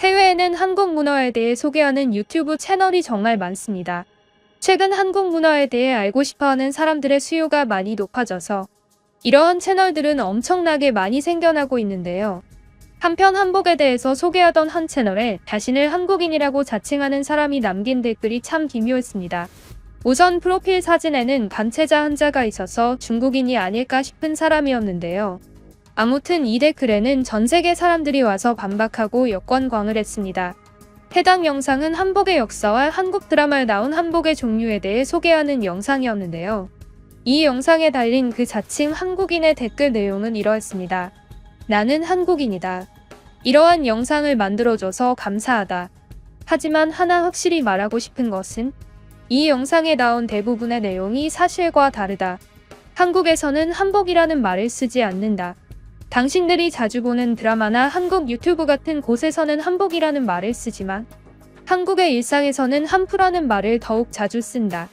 해외에는 한국 문화에 대해 소개하는 유튜브 채널이 정말 많습니다. 최근 한국 문화에 대해 알고 싶어 하는 사람들의 수요가 많이 높아져서 이러한 채널들은 엄청나게 많이 생겨나고 있는데요. 한편 한복에 대해서 소개하던 한 채널에 자신을 한국인이라고 자칭하는 사람이 남긴 댓글이 참 기묘했습니다. 우선 프로필 사진에는 간체자 한자가 있어서 중국인이 아닐까 싶은 사람이었는데요. 아무튼 이 댓글에는 전 세계 사람들이 와서 반박하고 역관광을 했습니다. 해당 영상은 한복의 역사와 한국 드라마에 나온 한복의 종류에 대해 소개하는 영상이었는데요. 이 영상에 달린 그 자칭 한국인의 댓글 내용은 이러했습니다. 나는 한국인이다. 이러한 영상을 만들어줘서 감사하다. 하지만 하나 확실히 말하고 싶은 것은 이 영상에 나온 대부분의 내용이 사실과 다르다. 한국에서는 한복이라는 말을 쓰지 않는다. 당신들이 자주 보는 드라마나 한국 유튜브 같은 곳에서는 한복이라는 말을 쓰지만 한국의 일상에서는 한푸라는 말을 더욱 자주 쓴다.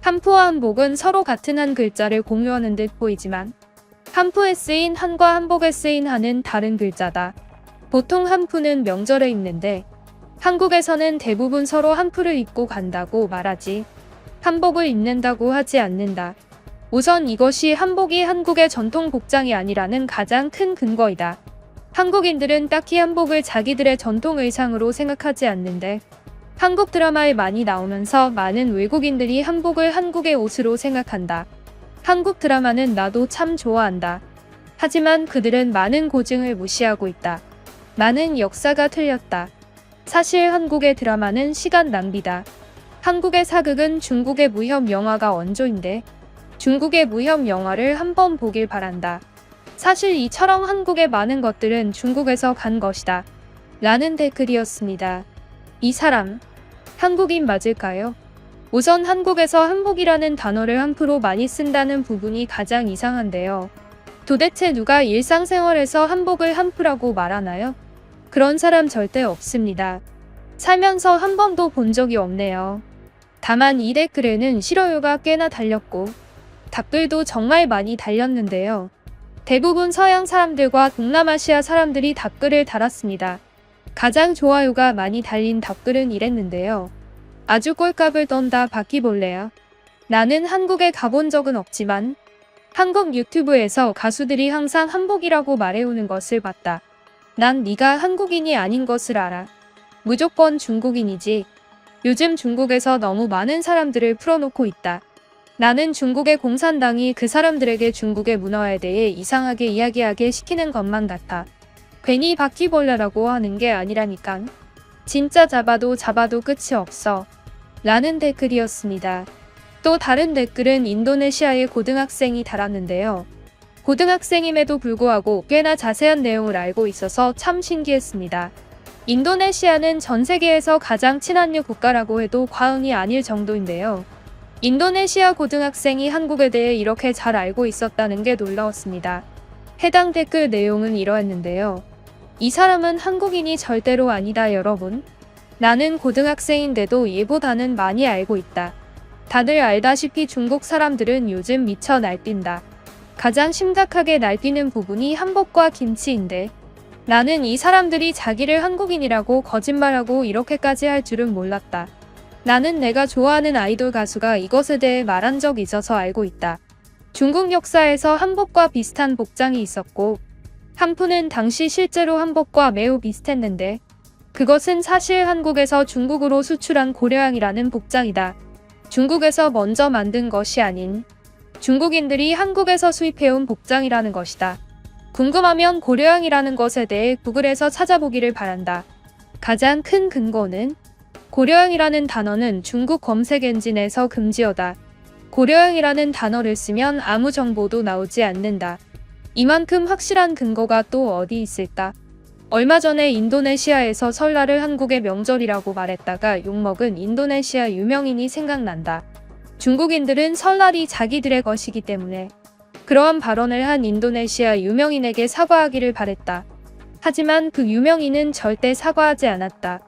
한푸와 한복은 서로 같은 한 글자를 공유하는 듯 보이지만 한푸에 쓰인 한과 한복에 쓰인 한은 다른 글자다. 보통 한푸는 명절에 입는데 한국에서는 대부분 서로 한푸를 입고 간다고 말하지 한복을 입는다고 하지 않는다. 우선 이것이 한복이 한국의 전통 복장이 아니라는 가장 큰 근거이다. 한국인들은 딱히 한복을 자기들의 전통 의상으로 생각하지 않는데 한국 드라마에 많이 나오면서 많은 외국인들이 한복을 한국의 옷으로 생각한다. 한국 드라마는 나도 참 좋아한다. 하지만 그들은 많은 고증을 무시하고 있다. 많은 역사가 틀렸다. 사실 한국의 드라마는 시간 낭비다. 한국의 사극은 중국의 무협 영화가 원조인데 중국의 무협 영화를 한번 보길 바란다. 사실 이처럼 한국의 많은 것들은 중국에서 간 것이다. 라는 댓글이었습니다. 이 사람, 한국인 맞을까요? 우선 한국에서 한복이라는 단어를 한프로 많이 쓴다는 부분이 가장 이상한데요. 도대체 누가 일상생활에서 한복을 한프라고 말하나요? 그런 사람 절대 없습니다. 살면서 한 번도 본 적이 없네요. 다만 이 댓글에는 싫어요가 꽤나 달렸고 답글도 정말 많이 달렸는데요. 대부분 서양 사람들과 동남아시아 사람들이 답글을 달았습니다. 가장 좋아요가 많이 달린 답글은 이랬는데요. 아주 꼴값을 떤다 바퀴벌레야. 나는 한국에 가본 적은 없지만 한국 유튜브에서 가수들이 항상 한복이라고 말해오는 것을 봤다. 난 네가 한국인이 아닌 것을 알아. 무조건 중국인이지. 요즘 중국에서 너무 많은 사람들을 풀어놓고 있다. 나는 중국의 공산당이 그 사람들에게 중국의 문화에 대해 이상하게 이야기하게 시키는 것만 같아. 괜히 바퀴벌레라고 하는 게 아니라니깐. 진짜 잡아도 잡아도 끝이 없어. 라는 댓글이었습니다. 또 다른 댓글은 인도네시아의 고등학생이 달았는데요. 고등학생임에도 불구하고 꽤나 자세한 내용을 알고 있어서 참 신기했습니다. 인도네시아는 전 세계에서 가장 친한류 국가라고 해도 과언이 아닐 정도인데요. 인도네시아 고등학생이 한국에 대해 이렇게 잘 알고 있었다는 게 놀라웠습니다. 해당 댓글 내용은 이러했는데요. 이 사람은 한국인이 절대로 아니다 여러분. 나는 고등학생인데도 얘보다는 많이 알고 있다. 다들 알다시피 중국 사람들은 요즘 미쳐 날뛴다. 가장 심각하게 날뛰는 부분이 한복과 김치인데 나는 이 사람들이 자기를 한국인이라고 거짓말하고 이렇게까지 할 줄은 몰랐다. 나는 내가 좋아하는 아이돌 가수가 이것에 대해 말한 적 있어서 알고 있다. 중국 역사에서 한복과 비슷한 복장이 있었고 한푸는 당시 실제로 한복과 매우 비슷했는데 그것은 사실 한국에서 중국으로 수출한 고려양이라는 복장이다. 중국에서 먼저 만든 것이 아닌 중국인들이 한국에서 수입해온 복장이라는 것이다. 궁금하면 고려양이라는 것에 대해 구글에서 찾아보기를 바란다. 가장 큰 근거는 고려양이라는 단어는 중국 검색 엔진에서 금지어다. 고려양이라는 단어를 쓰면 아무 정보도 나오지 않는다. 이만큼 확실한 근거가 또 어디 있을까? 얼마 전에 인도네시아에서 설날을 한국의 명절이라고 말했다가 욕먹은 인도네시아 유명인이 생각난다. 중국인들은 설날이 자기들의 것이기 때문에 그러한 발언을 한 인도네시아 유명인에게 사과하기를 바랬다. 하지만 그 유명인은 절대 사과하지 않았다.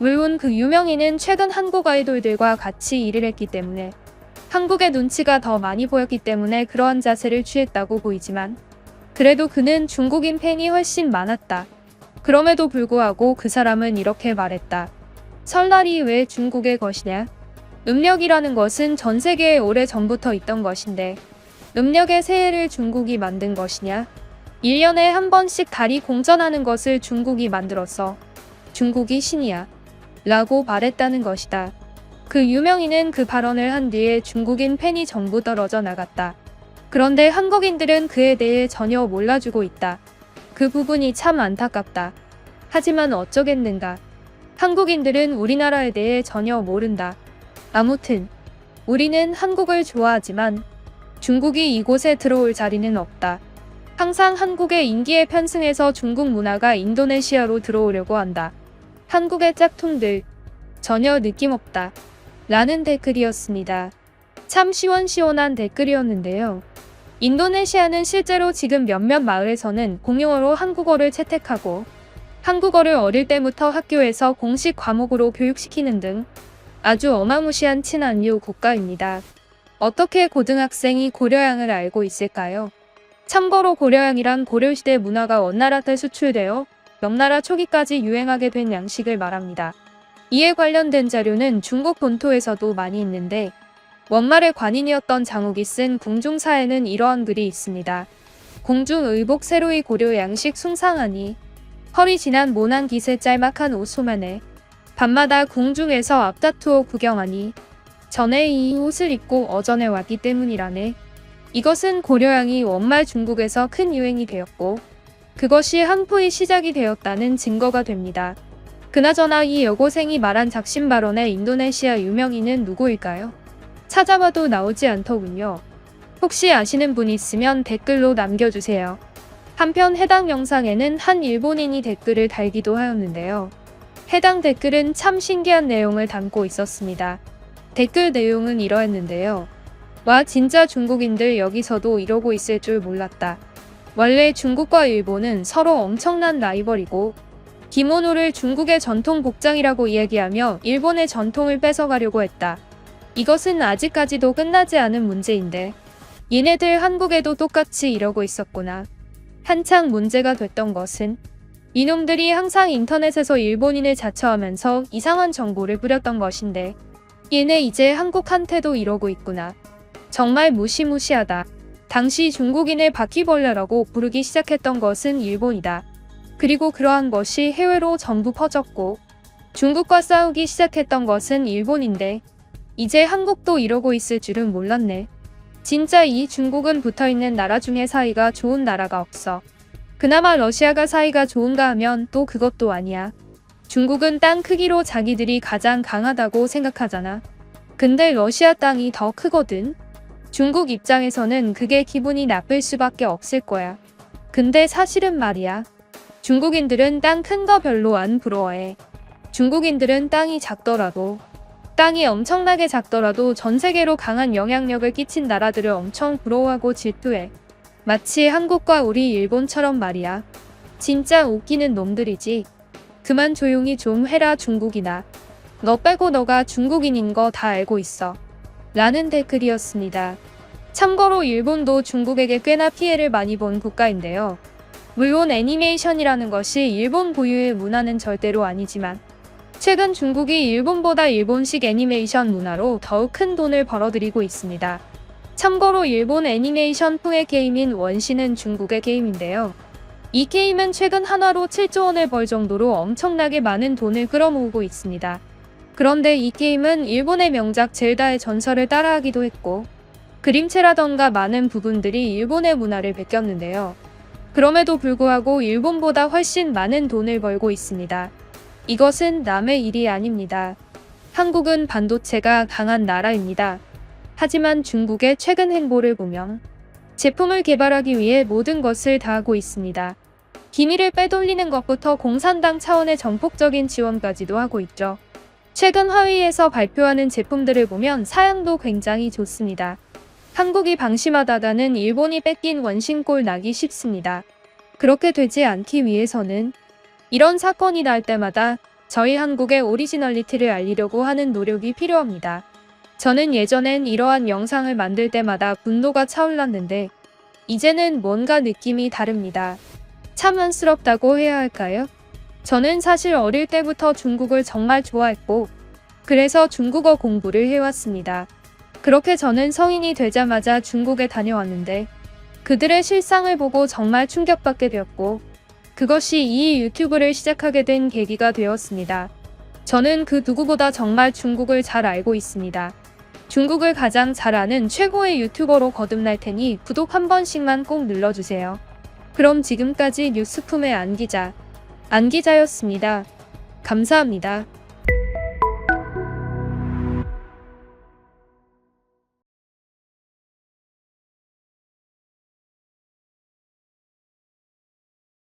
물론 그 유명인은 최근 한국 아이돌들과 같이 일을 했기 때문에 한국의 눈치가 더 많이 보였기 때문에 그러한 자세를 취했다고 보이지만 그래도 그는 중국인 팬이 훨씬 많았다. 그럼에도 불구하고 그 사람은 이렇게 말했다. 설날이 왜 중국의 것이냐? 음력이라는 것은 전 세계에 오래 전부터 있던 것인데 음력의 새해를 중국이 만든 것이냐? 1년에 한 번씩 달이 공전하는 것을 중국이 만들었어. 중국이 신이야. 라고 말했다는 것이다. 그 유명인은 그 발언을 한 뒤에 중국인 팬이 전부 떨어져 나갔다. 그런데 한국인들은 그에 대해 전혀 몰라주고 있다. 그 부분이 참 안타깝다. 하지만 어쩌겠는가. 한국인들은 우리나라에 대해 전혀 모른다. 아무튼, 우리는 한국을 좋아하지만 중국이 이곳에 들어올 자리는 없다. 항상 한국의 인기에 편승해서 중국 문화가 인도네시아로 들어오려고 한다. 한국의 짝퉁들, 전혀 느낌 없다. 라는 댓글이었습니다. 참 시원시원한 댓글이었는데요. 인도네시아는 실제로 지금 몇몇 마을에서는 공용어로 한국어를 채택하고 한국어를 어릴 때부터 학교에서 공식 과목으로 교육시키는 등 아주 어마무시한 친한류 국가입니다. 어떻게 고등학생이 고려양을 알고 있을까요? 참고로 고려양이란 고려시대 문화가 원나라 때 수출되어 명나라 초기까지 유행하게 된 양식을 말합니다. 이에 관련된 자료는 중국 본토에서도 많이 있는데 원말의 관인이었던 장욱이 쓴 궁중사에는 이러한 글이 있습니다. 궁중의복 새로이 고려 양식 숭상하니 허리 지난 모난 기세 짤막한 옷 소만에 밤마다 궁중에서 앞다투어 구경하니 전에 이 옷을 입고 어전에 왔기 때문이라네. 이것은 고려양이 원말 중국에서 큰 유행이 되었고 그것이 한포의 시작이 되었다는 증거가 됩니다. 그나저나 이 여고생이 말한 작심 발언의 인도네시아 유명인은 누구일까요? 찾아봐도 나오지 않더군요. 혹시 아시는 분 있으면 댓글로 남겨주세요. 한편 해당 영상에는 한 일본인이 댓글을 달기도 하였는데요. 해당 댓글은 참 신기한 내용을 담고 있었습니다. 댓글 내용은 이러했는데요. 와 진짜 중국인들 여기서도 이러고 있을 줄 몰랐다. 원래 중국과 일본은 서로 엄청난 라이벌이고 기모노를 중국의 전통 복장이라고 이야기하며 일본의 전통을 뺏어가려고 했다. 이것은 아직까지도 끝나지 않은 문제인데 얘네들 한국에도 똑같이 이러고 있었구나. 한창 문제가 됐던 것은 이놈들이 항상 인터넷에서 일본인을 자처하면서 이상한 정보를 뿌렸던 것인데 얘네 이제 한국한테도 이러고 있구나. 정말 무시무시하다. 당시 중국인을 바퀴벌레라고 부르기 시작했던 것은 일본이다. 그리고 그러한 것이 해외로 전부 퍼졌고 중국과 싸우기 시작했던 것은 일본인데 이제 한국도 이러고 있을 줄은 몰랐네. 진짜 이 중국은 붙어 있는 나라 중에 사이가 좋은 나라가 없어. 그나마 러시아가 사이가 좋은가 하면 또 그것도 아니야. 중국은 땅 크기로 자기들이 가장 강하다고 생각하잖아. 근데 러시아 땅이 더 크거든. 중국 입장에서는 그게 기분이 나쁠 수밖에 없을 거야. 근데 사실은 말이야. 중국인들은 땅 큰 거 별로 안 부러워해. 중국인들은 땅이 작더라도 땅이 엄청나게 작더라도 전 세계로 강한 영향력을 끼친 나라들을 엄청 부러워하고 질투해. 마치 한국과 우리 일본처럼 말이야. 진짜 웃기는 놈들이지. 그만 조용히 좀 해라 중국이나. 너 빼고 너가 중국인인 거 다 알고 있어. 라는 댓글이었습니다. 참고로 일본도 중국에게 꽤나 피해를 많이 본 국가인데요. 물론 애니메이션이라는 것이 일본 고유의 문화는 절대로 아니지만 최근 중국이 일본보다 일본식 애니메이션 문화로 더욱 큰 돈을 벌어들이고 있습니다. 참고로 일본 애니메이션 풍의 게임인 원시는 중국의 게임인데요. 이 게임은 최근 한화로 7조 원을 벌 정도로 엄청나게 많은 돈을 끌어모으고 있습니다. 그런데 이 게임은 일본의 명작 젤다의 전설을 따라하기도 했고 그림체라던가 많은 부분들이 일본의 문화를 베꼈는데요. 그럼에도 불구하고 일본보다 훨씬 많은 돈을 벌고 있습니다. 이것은 남의 일이 아닙니다. 한국은 반도체가 강한 나라입니다. 하지만 중국의 최근 행보를 보면 제품을 개발하기 위해 모든 것을 다하고 있습니다. 기밀을 빼돌리는 것부터 공산당 차원의 전폭적인 지원까지도 하고 있죠. 최근 화웨이에서 발표하는 제품들을 보면 사양도 굉장히 좋습니다. 한국이 방심하다가는 일본이 뺏긴 원신골 나기 쉽습니다. 그렇게 되지 않기 위해서는 이런 사건이 날 때마다 저희 한국의 오리지널리티를 알리려고 하는 노력이 필요합니다. 저는 예전엔 이러한 영상을 만들 때마다 분노가 차올랐는데 이제는 뭔가 느낌이 다릅니다. 참 안쓰럽다고 해야 할까요? 저는 사실 어릴 때부터 중국을 정말 좋아했고, 그래서 중국어 공부를 해왔습니다. 그렇게 저는 성인이 되자마자 중국에 다녀왔는데, 그들의 실상을 보고 정말 충격받게 되었고, 그것이 이 유튜브를 시작하게 된 계기가 되었습니다. 저는 그 누구보다 정말 중국을 잘 알고 있습니다. 중국을 가장 잘 아는 최고의 유튜버로 거듭날 테니 구독 한 번씩만 꼭 눌러주세요. 그럼 지금까지 뉴스품의 안기자, 안기자였습니다. 감사합니다.